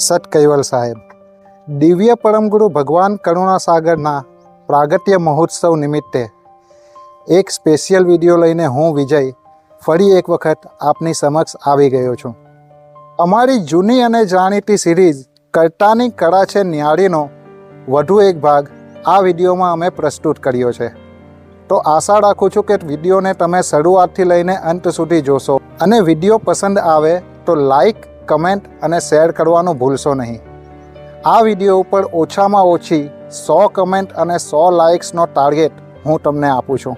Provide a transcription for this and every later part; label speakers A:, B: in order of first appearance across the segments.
A: સત કૈવલ સાહેબ. દિવ્ય પરમગુરુ ભગવાન કરુણાસાગરના પ્રાગટ્ય મહોત્સવ નિમિત્તે એક સ્પેશિયલ વીડિયો લઈને હું વિજય ફરી એક વખત આપની સમક્ષ આવી ગયો છું. અમારી જૂની અને જાણીતી સિરીઝ કર્તાની કળા છે ન્યાળીનો વધુ એક ભાગ આ વિડીયોમાં અમે પ્રસ્તુત કર્યો છે. તો આશા રાખું છું કે વિડીયોને તમે શરૂઆતથી લઈને અંત સુધી જોશો અને વીડિયો પસંદ આવે તો લાઈક કમેન્ટ અને શેર કરવાનું ભૂલશો નહીં. આ વીડિયો ઉપર ઓછામાં ઓછી સો કમેન્ટ અને સો લાઇક્સનો ટાર્ગેટ હું તમને આપું છું.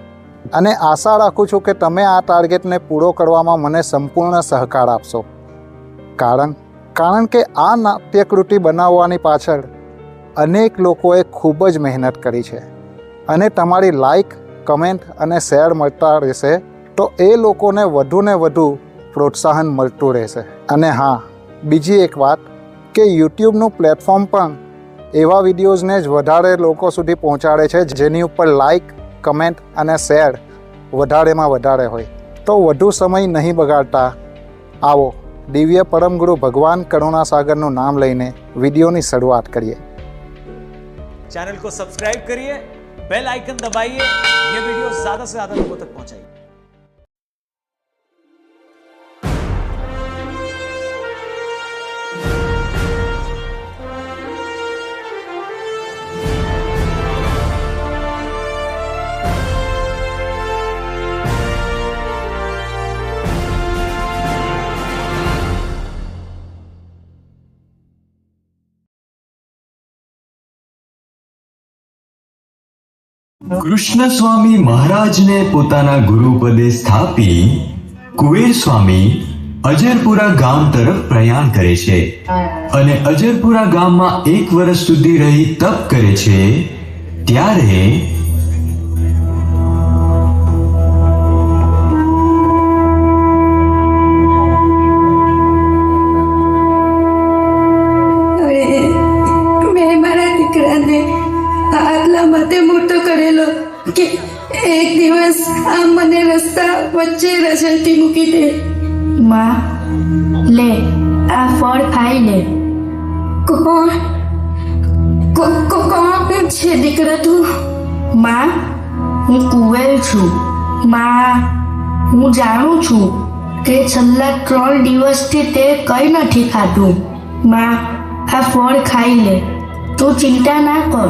A: અને આશા રાખું છું કે તમે આ ટાર્ગેટને પૂરો કરવામાં મને સંપૂર્ણ સહકાર આપશો. કારણ કારણ કે આ નાટ્યકૃતિ બનાવવાની પાછળ અનેક લોકોએ ખૂબ જ મહેનત કરી છે. અને તમારી લાઇક, કમેન્ટ અને શેર મળતા રહેશે તો એ લોકોને વધુને વધુ પ્રોત્સાહન મળતું રહેશે અને હા બીજી એક વાત કે યુટ્યુબનું પ્લેટફોર્મ પણ એવા વિડીયોઝને જ વધારે લોકો સુધી પહોંચાડે છે જેની ઉપર લાઈક કમેન્ટ અને શેર વધારેમાં વધારે હોય તો વધુ સમય નહીં બગાડતા આવો દિવ્ય પરમગુરુ ભગવાન કરુણાસાગરનું નામ લઈને વિડીયોની શરૂઆત કરીએ
B: चैनल को सब्सक्राइब करिए बेल आइकन दबाइए ये वीडियो ज्यादा से ज्यादा लोगों तक पहुंचाइए
C: કૃષ્ણ સ્વામી મહારાજને પોતાના ગુરુપદે સ્થાપી કુવેર સ્વામી અજરપુરા ગામ તરફ પ્રયાણ કરે છે. અને અજરપુરા ગામમાં એક વર્ષ સુધી રહી તપ કરે છે. ત્યારે
D: એક દિવસ આ મને રસ્તા વચ્ચે રઝળતી મૂકી દે.
E: માં લે આ ફળ ખાઈ લે.
D: કોણ? કો- કો- કોણ છે દીકરા તું?
E: માં હું કુવેલ છું. માં હું જાણું છું કે છેલ્લા ત્રણ દિવસથી તે કંઈ નથી ખાધું. માં આ ફળ ખાઈ લે. તું ચિંતા ના કર.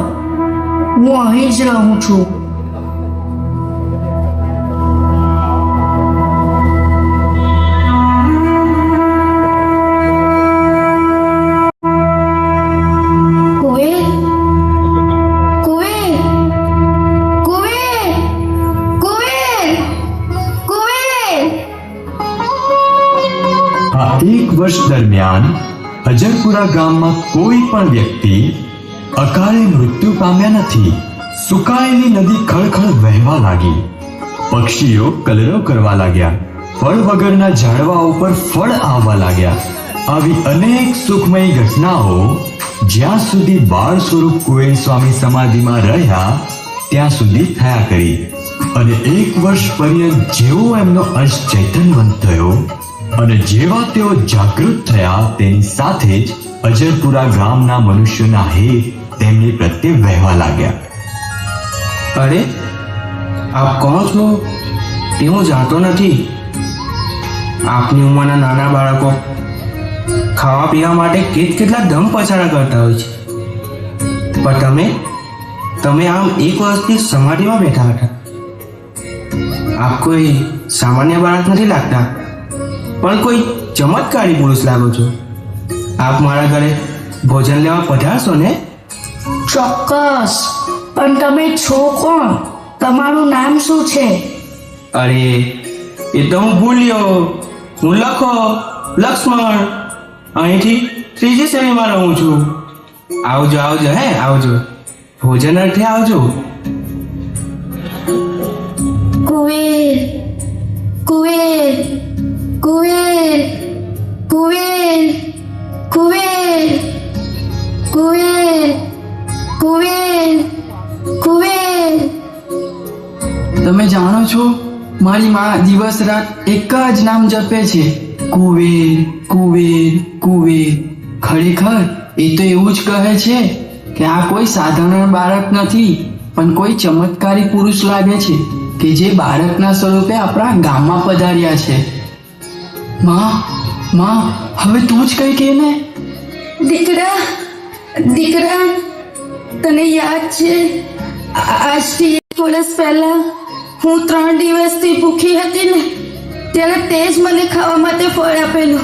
E: હું અહીં જ રહું છું.
C: દરમિયાન અજરપુરા ગામમાં કોઈ પણ વ્યક્તિ અકાળે મૃત્યુ પામ્યા નથી. સુકાયેલી નદી ખળખળ વહેવા લાગી. પક્ષીઓ કલરવ કરવા લાગ્યા. ફળ વગરના ઝાડવાઓ પર ફળ આવવા લાગ્યા. આવી અનેક સુખમય ઘટનાઓ જ્યાં સુધી બાળ સ્વરૂપ કુવેર સ્વામી સમાધિમાં રહ્યા, ત્યાં સુધી થયા કરી. અને એક વર્ષ પર્યંત જેવો એમનો અંશ ચૈતન્યવંત થયો અને જેવા તેઓ જાગૃત થયા તેની સાથે જ અજરપુરા ગામના મનુષ્યોના હેત તેમની પ્રત્યે વહેવા લાગ્યા.
F: અરે, આપ કોણ છો? તે હું જાણતો નથી. આપની ઉંમરના નાના બાળકો ખાવા પીવા માટે કેટ કેટલા દમ પછાડા કરતા હોય છે. પણ તમે તમે આમ એક વર્ષથી સમાધિમાં બેઠા હતા. આપ કોઈ સામાન્ય બાળક નથી લાગતા? પણ કોઈ ચમત્કારી પુરુષ લાગો છો? આપ મારા ઘરે ભોજન લેવા પધારશો ને?
E: ચોક્કસ. પણ તમે છો કોણ? તમારું નામ શું છે?
F: અરે એ તો હું ભૂલ્યો. હું લખો લક્ષ્મણ. અહીંથી ત્રીજી શ્રેણીમાં રહું છું. આવજો આવજો હે આવજો. ભોજન અર્થે આવજો.
E: કુવેર કુવેર. કુવેર કુવેર કુવેર કુવેર કુવેર કુવેર.
G: તમે જાણો છો, મારી માં દિવસ રાત એક જ નામ જપે છે, કુવેર કુવેર કુવેર. ખરેખર, એ તો એવું જ કહે છે કે આ કોઈ સાધારણ બાળક નથી, પણ કોઈ ચમત્કારી પુરુષ લાગે છે કે જે બાળકના સ્વરૂપે આપણા ગામમાં પધાર્યા છે. માં માં, હવે તું જ કઈ કે ને?
D: દીકરા દીકરા, તને યાદ છે? આજથી એક વર્ષ પહેલા હું ત્રણ દિવસથી ભૂખી હતી ને, ત્યારે તે જ મને ખાવા માટે ફળ આપેલું.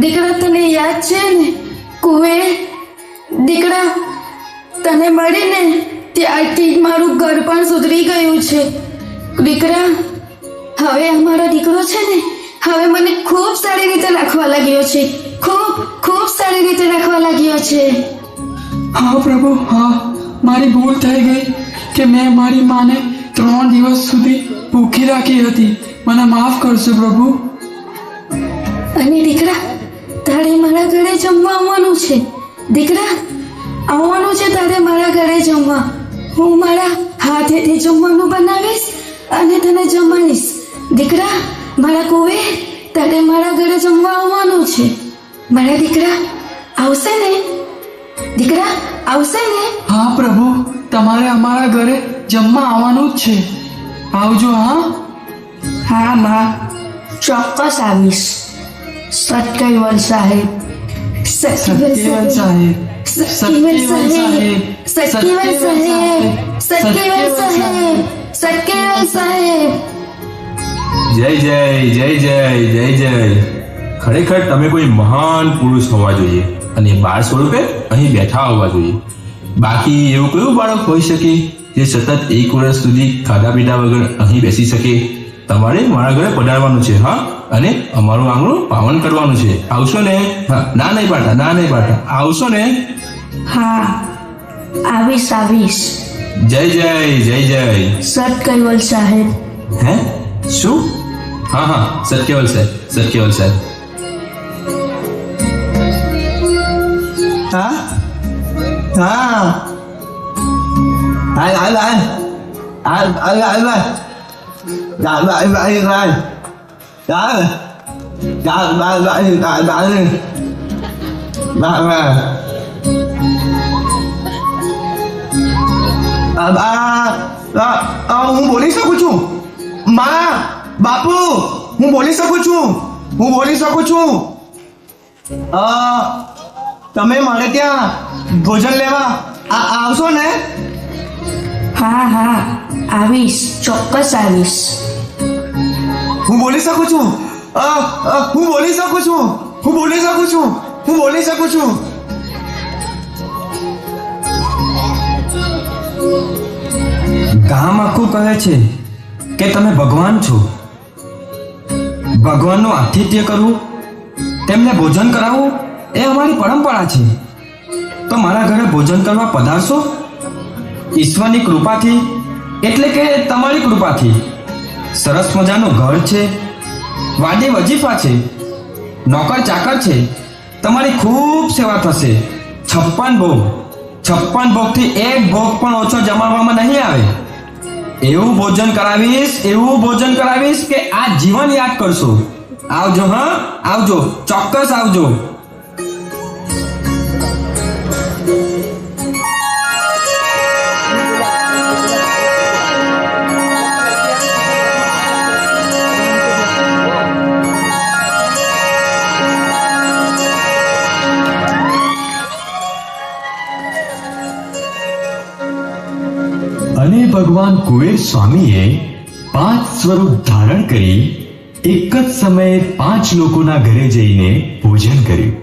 D: દીકરા, તને યાદ છે ને? કુએ દીકરા, તને મળીને ત્યારથી જ મારું ઘર પણ સુધરી ગયું છે. દીકરા, હવે અમારો દીકરો છે ને? હવે મને ખૂબ સારી રીતે રાખવા લાગ્યો છે. ખૂબ ખૂબ સારી રીતે રાખવા લાગ્યો છે.
G: હા પ્રભુ હા. મારી ભૂલ થઈ ગઈ કે મેં મારી માને ત્રણ દિવસ સુધી ભૂખી રાખી હતી. મને માફ કરશો પ્રભુ.
D: અને દીકરા તારે મારા ઘરે જમવા આવવાનું છે. દીકરા આવવાનું છે તારે મારા ઘરે જમવા. હું મારા હાથેથી જમવાનું બનાવીશ અને તને જમાડીશ. દીકરા મારા કુવે તારે મારા ઘરે જમવા આવવાનું છે. મારા દીકરા આવશે ને? દીકરા આવશે ને?
G: હા પ્રભુ તમારે અમારા ઘરે જમવા આવવાનું જ છે. આવજો હા?
E: હા માં. ચોક્કસ આવીશ. સત્કૈવલ સાહેબ.
G: સત્યવલ સાહેબ.
D: સત્કીવલ સાહેબ. સત્કીવલ સાહેબ. સત્કીવલ સાહેબ. સત્કીવલ સાહેબ.
H: જય જય જય જય જય જય. ખરેખર તમે કોઈ મહાન પુરુષ હોવા જોઈએ અને બાળ સ્વરૂપે અહીં બેઠા હોવા જોઈએ. બાકી એવું કયું બાળક હોઈ શકે જે સતત એક વર્ષ સુધી ખાધા પીધા વગર અહીં બેસી શકે? તમારે મારા ઘરે પધારવાનું છે હા? અને અમારું આંગણું પાવન કરવાનું છે. આવશો ને? હા ના નહીં પાડતા ના નહીં પાડતા. આવશો ને?
E: હા આવીશ આવીશ.
H: જય જય જય જય.
E: સત્કૈવલ સાહેબ.
H: હે? શું? હા હા સત્યવલ સાહેબ સત્યવલ સાહેબ
F: હા હા હાલ હાલ હાલ હાલ હાલ હાલ હાલ ચાલ ભાઈ ભાઈ ભાઈ ચાલ ચાલ ભાઈ ભાઈ ચાલ ભાઈ ભાઈ ભાઈ આ આ આ હું બોલી શકું છું માં બાપુ હું બોલી શકું છું? હું બોલી શકું છું? અ તમે મારે ત્યાં ભોજન લેવા આ આવશો ને?
E: હા હા આવીશ ચોક્કસ આવીશ.
F: હું બોલી શકું છું? હું બોલી શકું છું? હું બોલી શકું છું? હું બોલી શકું છું? ગામ આખું કહે છે કે તમે ભગવાન છો. ભગવાનનું આતિથ્ય કરવું, તેમને ભોજન કરાવવું, એ અમારી પરંપરા છે. તો મારા ઘરે ભોજન કરવા પધારશો? ઈશ્વરની કૃપાથી, એટલે કે તમારી કૃપાથી. સરસ મજાનું ઘર છે, વાડી વજીફા છે, નોકર ચાકર છે, તમારી ખૂબ સેવા થશે. છપ્પન ભોગ, છપ્પન ભોગથી એક ભોગ પણ ઓછો જમાડવામાં નહીં આવે. એવું ભોજન કરાવીશ, એવું ભોજન કરાવીશ કે આ જીવન યાદ કરશો. આવજો, હા? આવજો. ચોક્કસ આવજો.
C: ભગવાન કુબેર સ્વામીએ પાંચ સ્વરૂપ ધારણ કરી એક જ સમયે પાંચ લોકોના ઘરે જઈને ભોજન કર્યું.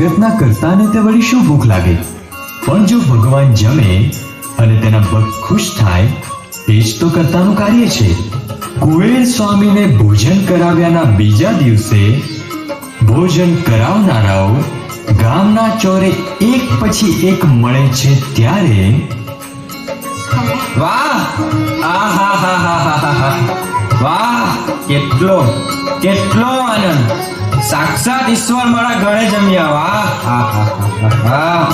C: ઉપાસના કરતાને તે વળી શું ભૂખ લાગે? પણ જો ભગવાન જમે અને તેના ભક્ત ખુશ થાય, તે જ તો કરતાનું કાર્ય છે. કુવેર સ્વામીને ભોજન કરાવ્યાના બીજા દિવસે ભોજન કરાવનારાઓ ગામના ચોરે એક પછી એક મળે છે ત્યારે
F: વાહ! આહાહાહાહાહા. વાહ! કેટલો કેટલો આનંદ! સાક્ષાત ઈશ્વર મારા ઘરે જમ્યા વાહ હા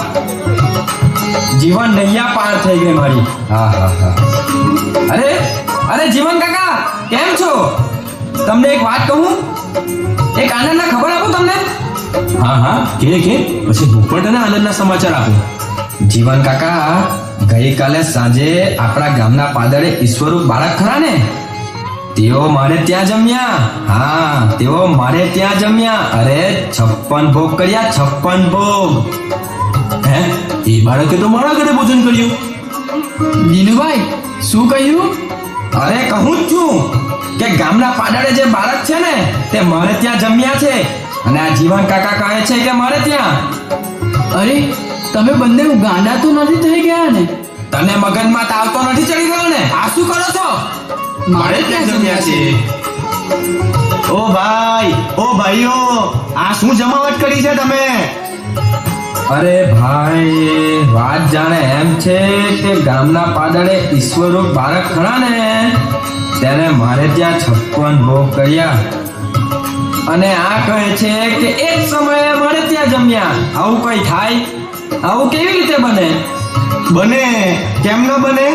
F: જીવન નૈયા પાર થઈ ગઈ મારી. આહાહા. અરે અરે જીવન કાકા, કેમ છો? તમને એક વાત કહું? એક આનંદના ખબર આપું તમને?
H: હા હા, કે કે? પછી હું પણ તને આનંદના સમાચાર આપું.
F: જીવન કાકા, ગઈકાલે સાંજે આપણા ગામના પાદરે ઈશ્વરુ બાળક ખરા ને? તેઓ મારે ત્યાં જમ્યા. હા તેઓ મારે ત્યાં જમ્યા. અરે છપ્પન ભોગ કર્યા છપ્પન ભોગ.
H: હે? એ બાળકે તો મારા ઘરે ભોજન કર્યું.
G: દિનુભાઈ શું કહ્યું?
F: અરે કહું જ છું કે ગામના પાદરે જે બાળક છે ને તે મારે ત્યાં જમ્યા છે. અને આ જીવન કાકા કહે છે કે મારે ત્યાં.
G: અરે તમે બંને ગાંડા તો નથી થઈ ગયા ને?
F: તને મગજમાં તાવ તો નથી ચડી ગયો ને? આ શું કરો છો?
G: મારે ક્યાં જમ્યા છે?
I: ઓ ભાઈ ઓ ભાઈઓ આ શું જમાવટ કરી છે તમે?
F: અરે ભાઈ વાત જાણે એમ છે કે ગામના પાદળે ઈશ્વરરૂપ બાળક ખરા ને? તેને મારે ત્યાં છપ્પન ભોગ કર્યા. અને આ કહે છે કે એક સમયે મારે ત્યાં જમ્યા. આવું કઈ થાય? આવું કેવી રીતે બને?
I: બને. કેમ ન બને?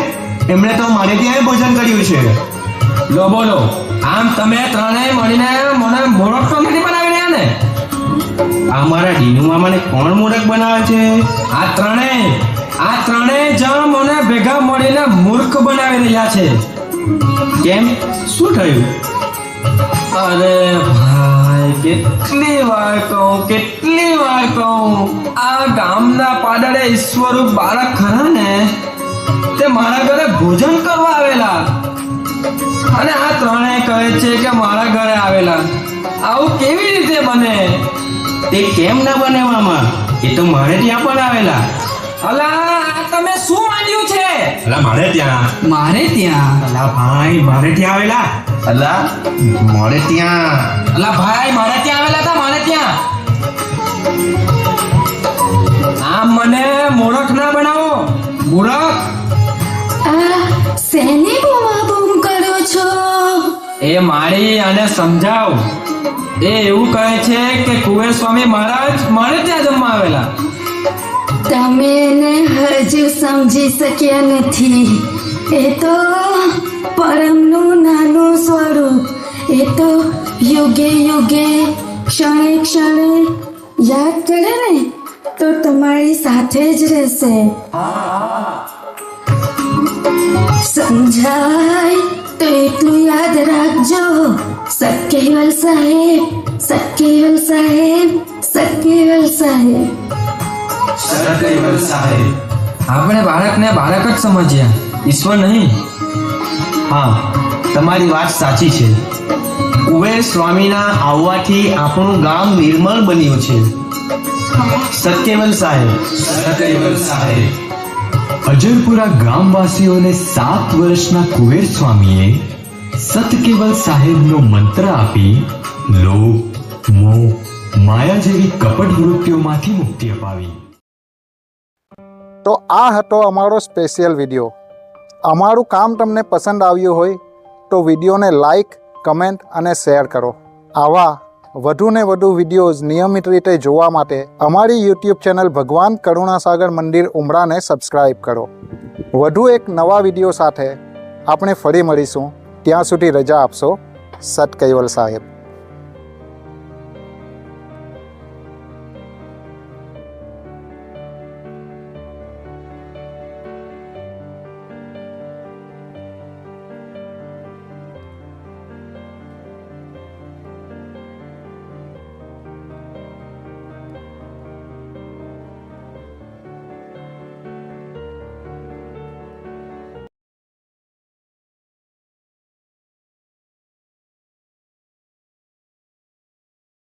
I: એમણે તો મારે ત્યાં ભોજન કર્યું છે.
F: લો બોલો આમ તમે ત્રણેય મળીને મને મોરખ તો નથી બનાવી રહ્યા ને
I: આ મારા ડીનુ મામાને કોણ મૂર્ખ બનાવે છે?
F: આ ત્રણેય આ ત્રણેય જણ મને ભેગા મળીને મૂર્ખ બનાવી રહ્યા છે.
I: કેમ? શું થયું?
F: અરે ભાઈ કેટલી વાર કહું કેટલી વાર કહું આ ગામના પાદળે ઈશ્વરુ બાળક ખરા ને? તે મારા ઘરે ભોજન કરવા આવેલા. અને આ ત્રણે કહે છે કે મારા ઘરે આવેલા. આવું કેવી રીતે બને?
I: તે કેમ ના બને મામા? એ તો મારે ત્યાં પણ આવેલા.
F: અલા તમે શું માંડ્યું છે?
H: અલા મારે ત્યાં.
G: મારે ત્યાં?
I: અલા ભાઈ મારે ત્યાં આવેલા. અલા? મારે ત્યાં.
F: અલા ભાઈ મારે ત્યાં આવેલા હતા મારે ત્યાં. આમ મને મૂળખ ના બનાવો.
D: મૂળખ શેની બૂમાબૂમ કરો છો?
F: એ મારી અને સમજાવ. એ એવું કહે છે કે કુવેર સ્વામી મહારાજ મને ત્યાં જમવા આવેલા.
D: તમે એને હજુ સમજી શક્યા નથી. એ તો પરમનું નાનું સ્વરૂપ. એ તો યુગે યુગે ક્ષણે ક્ષણે યાદ કરે ને તો તમારી સાથે જ રહેશે. સમજાય તો એટલું યાદ રાખજો. સકેવલ સાહેબ સકેવલ સાહેબ સકેવલ સાહેબ.
F: આપણે બાળકને બાળક જ સમજ્યા ઈશ્વર નહીં?
I: હા તમારી વાત સાચી છે. કુબેર સ્વામીના આવવાથી આપણું ગામ નિર્મળ બન્યું છે. સત્યવલ સાહેબ.
C: અજરપુરા ગામવાસીઓને સાત વર્ષના કુવેર સ્વામીએ સતકેવલ સાહેબનો મંત્ર આપી લોભ, મોહ, માયા જેવી કપટ વૃત્તિઓમાંથી મુક્તિ અપાવી.
A: તો આ હતો અમારો સ્પેશિયલ વીડિયો. અમારું કામ તમને પસંદ આવ્યું હોય તો વિડીયોને લાઈક, કમેન્ટ અને શેર કરો. આવા વધુને વધુ વિડીયોઝ નિયમિત રીતે જોવા માટે અમારી યુટ્યુબ ચેનલ ભગવાન કરુણાસાગર મંદિર ઉમરાને સબસ્ક્રાઈબ કરો. વધુ એક નવા વીડિયો સાથે આપણે ફરી મળીશું. ત્યાં સુધી રજા આપશો. સત કૈવલ સાહેબ.